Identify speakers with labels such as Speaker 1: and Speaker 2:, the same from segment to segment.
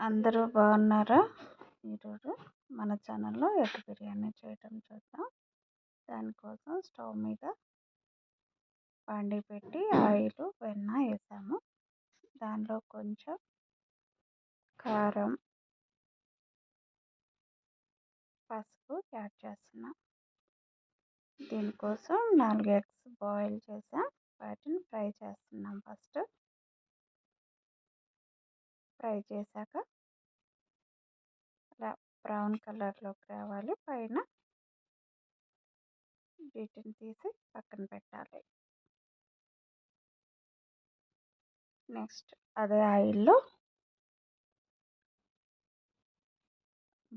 Speaker 1: అందరూ బాగున్నారా? ఈరోజు మన ఛానల్లో ఎగ్ బిర్యానీ చేయటం చూద్దాం. దానికోసం స్టవ్ మీద పండి పెట్టి ఆయిల్ వెన్న వేసాము. దానిలో కొంచెం కారం పసుపు యాడ్ చేస్తున్నాం. దీనికోసం నాలుగు ఎగ్స్ బాయిల్ చేసాం. వాటిని ఫ్రై చేస్తున్నాం ఫస్ట్. ఫ్రై చేశాక ఇలా బ్రౌన్ కలర్లోకి రావాలి. పైన వీటిని తీసి పక్కన పెట్టాలి. నెక్స్ట్ అదే ఆయిల్లో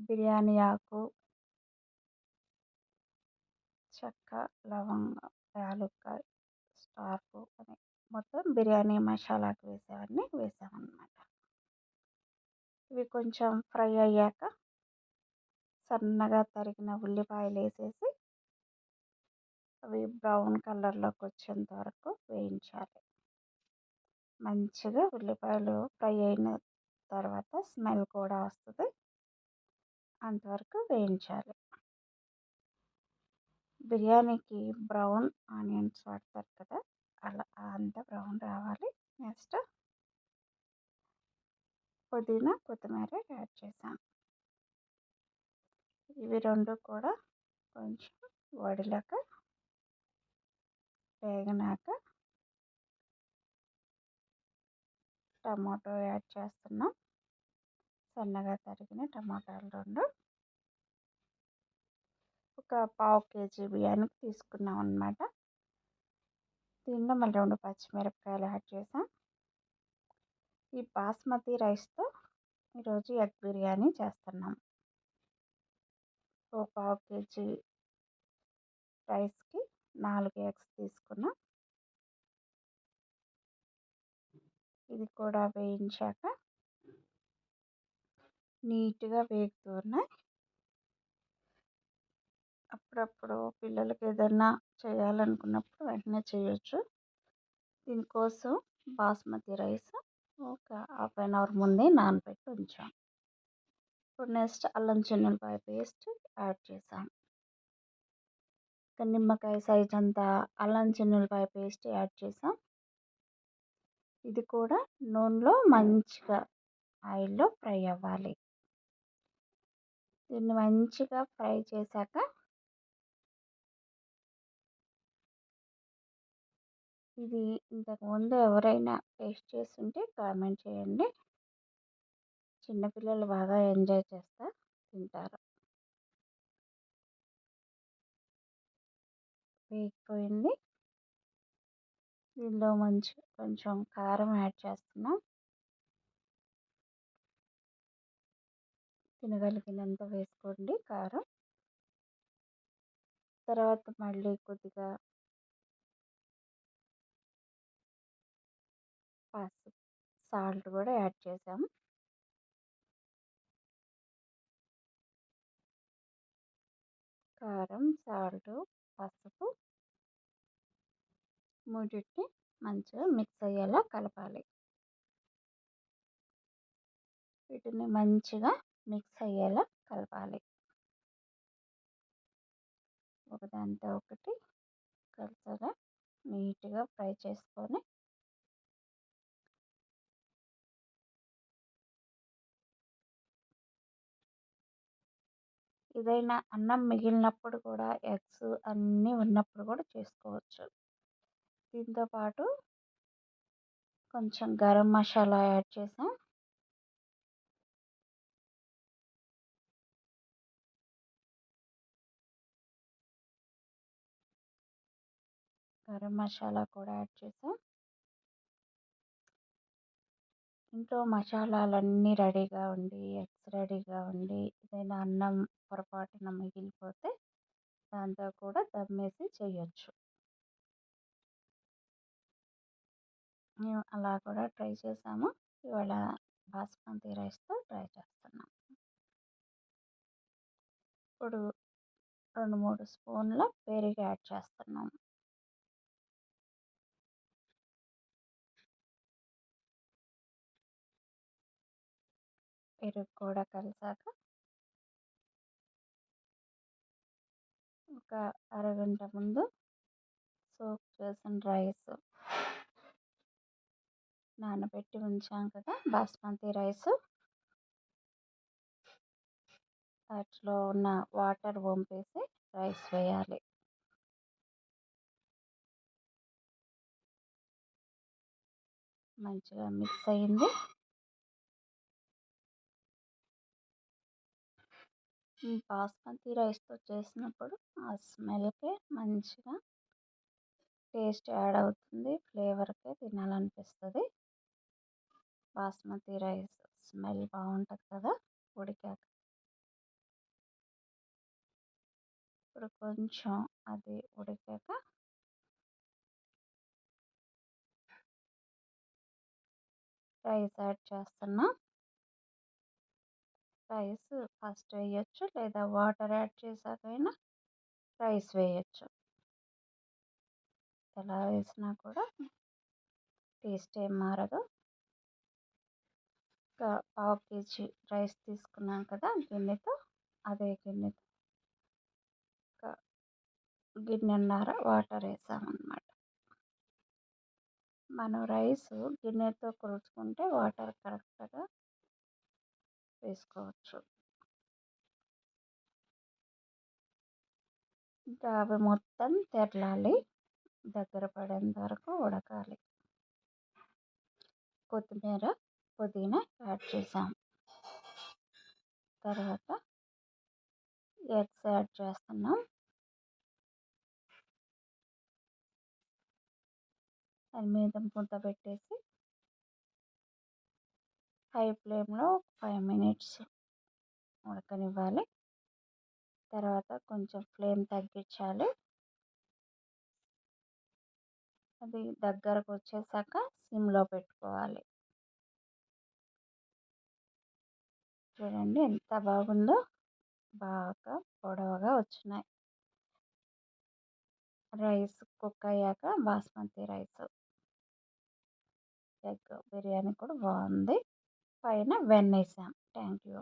Speaker 1: బిర్యానీ ఆకు చెక్క లవంగ యాలుక్కాయ స్టార్కు అని మొత్తం బిర్యానీ మసాలాకు వేసేవన్నీ వేసామన్నమాట. ఇవి కొంచెం ఫ్రై అయ్యాక సన్నగా తరిగిన ఉల్లిపాయలు వేసేసి అవి బ్రౌన్ కలర్లోకి వచ్చేంత వరకు వేయించాలి. మంచిగా ఉల్లిపాయలు ఫ్రై అయిన తర్వాత స్మెల్ కూడా వస్తుంది. అంతవరకు వేయించాలి. బిర్యానీకి బ్రౌన్ ఆనియన్స్ వాడతారు కదా అలా అంత బ్రౌన్ రావాలి నెక్స్ట్ పుదీనా కొత్తిమీర యాడ్ చేసాం ఇవి రెండు కూడా కొంచెం వడిలాక వేగినాక టమాటో యాడ్ చేస్తున్నాం. సన్నగా తరిగిన టమాటాలు రెండు. ఒక పావు కేజీ బియ్యానికి తీసుకున్నాం అన్నమాట. దీనిలో మళ్ళీ రెండు పచ్చిమిరపకాయలు యాడ్ చేసాం ఈ బాస్మతి రైస్తో ఈరోజు ఎగ్ బిర్యానీ చేస్తున్నాం. ఒక పావు కేజీ రైస్కి నాలుగు ఎగ్స్ తీసుకున్నాం. ఇది కూడా వేయించాక నీట్గా వేగుతున్నాయి అప్పుడప్పుడు పిల్లలకి ఏదైనా చేయాలనుకున్నప్పుడు వెంటనే చేయొచ్చు. దీనికోసం బాస్మతి రైస్ ఒక హాఫ్ అన్ అవర్ ముందే నానబెట్టి ఉంచాం. ఇప్పుడు నెక్స్ట్ అల్లం చిన్నులపాయ పేస్ట్ యాడ్ చేసాం. నిమ్మకాయ సైజ్ అంతా అల్లం చిన్నులపాయ పేస్ట్ యాడ్ చేసాం. ఇది కూడా నూనెలో మంచిగా ఆయిల్లో ఫ్రై అవ్వాలి. దీన్ని మంచిగా ఫ్రై చేశాక ఇది ఇంతకుముందు ఎవరైనా టేస్ట్ చేస్తుంటే కామెంట్ చేయండి. చిన్నపిల్లలు బాగా ఎంజాయ్ చేస్తా తింటారు. వేగిపోయింది దీనిలో మంచి కొంచెం కారం యాడ్ చేస్తున్నాం. తినగలిగినంత వేసుకోండి కారం. తర్వాత మళ్ళీ కొద్దిగా సాల్ట్ కూడా యాడ్ చేసాము. కారం సాల్ట్ పసుపు మూడింటిని మంచిగా మిక్స్ అయ్యేలా కలపాలి. వీటిని మంచిగా మిక్స్ అయ్యేలా కలపాలి. ఒకదాంతో ఒకటి కలిసేలా నీట్గా ఫ్రై చేసుకొని ఏదైనా అన్నం మిగిలినప్పుడు కూడా ఎగ్స్ అన్నీ ఉన్నప్పుడు కూడా చేసుకోవచ్చు. దీంతో పాటు కొంచెం గరం మసాలా యాడ్ చేసాం. గరం మసాలా కూడా యాడ్ చేసాం. ఇంట్లో మసాలాలన్నీ రెడీగా ఉండి ఎగ్స్ రెడీగా ఉండి ఏదైనా అన్నం పొరపాటున మిగిలిపోతే దాంతో కూడా దమ్ వేసి చేయొచ్చు. మేము అలా కూడా ట్రై చేసాము. ఇవాళ బాస్మతి రైస్తో ట్రై చేస్తున్నాం. ఇప్పుడు రెండు మూడు స్పూన్ల పెరుగు యాడ్ చేస్తున్నాము పెరుగు కూడా కలిసాక ఒక అరగంట ముందు సోక్ చేసిన రైస్. నానబెట్టి ఉంచాం కదా బాస్మతి రైస్. వాటిలో ఉన్న వాటర్ వంపేసి రైస్ వేయాలి. మంచిగా మిక్స్ అయింది. బాస్మతి రైస్తో చేసినప్పుడు ఆ స్మెల్కే మంచిగా టేస్ట్ యాడ్ అవుతుంది ఫ్లేవర్కే తినాలనిపిస్తుంది. బాస్మతి రైస్ స్మెల్ బాగుంటుంది కదా ఉడికాక. ఇప్పుడు కొంచెం అది ఉడికాక రైస్ యాడ్ చేస్తున్నా. రైస్ ఫస్ట్ వేయచ్చు లేదా వాటర్ యాడ్ చేసాకైనా రైస్ వేయచ్చు. ఎలా వేసినా కూడా టేస్ట్ ఏం మారదు. ఇంకా పావు కేజీ రైస్ తీసుకున్నాం కదా గిన్నెతో అదే గిన్నెతో ఇంకా గిన్నెన్నర వాటర్ వేసామన్నమాట. మనం రైస్ గిన్నెతో కొలుచుకుంటే వాటర్ కరెక్ట్గా వేసుకోవచ్చు ఇంకా అవి మొత్తం తెరలాలి. దగ్గర పడేంత వరకు ఉడకాలి. కొత్తిమీర పుదీనా యాడ్ చేసాం. తర్వాత ఎగ్స్ యాడ్ చేస్తున్నాం. దాని మీద మూత పెట్టేసి హై ఫ్లేమ్లో ఫైవ్ మినిట్స్ ఉడకనివ్వాలి. తర్వాత కొంచెం ఫ్లేమ్ తగ్గించాలి. అది దగ్గరకు వచ్చేసాక సిమ్లో పెట్టుకోవాలి. చూడండి ఎంత బాగుందో. బాగా పొడవుగా వచ్చినాయి. రైస్ కుక్ అయ్యాక బాస్మతి రైస్. ఎగ్ బిర్యానీ కూడా బాగుంది. పైన వెన్న వేసాం థ్యాంక్ యూ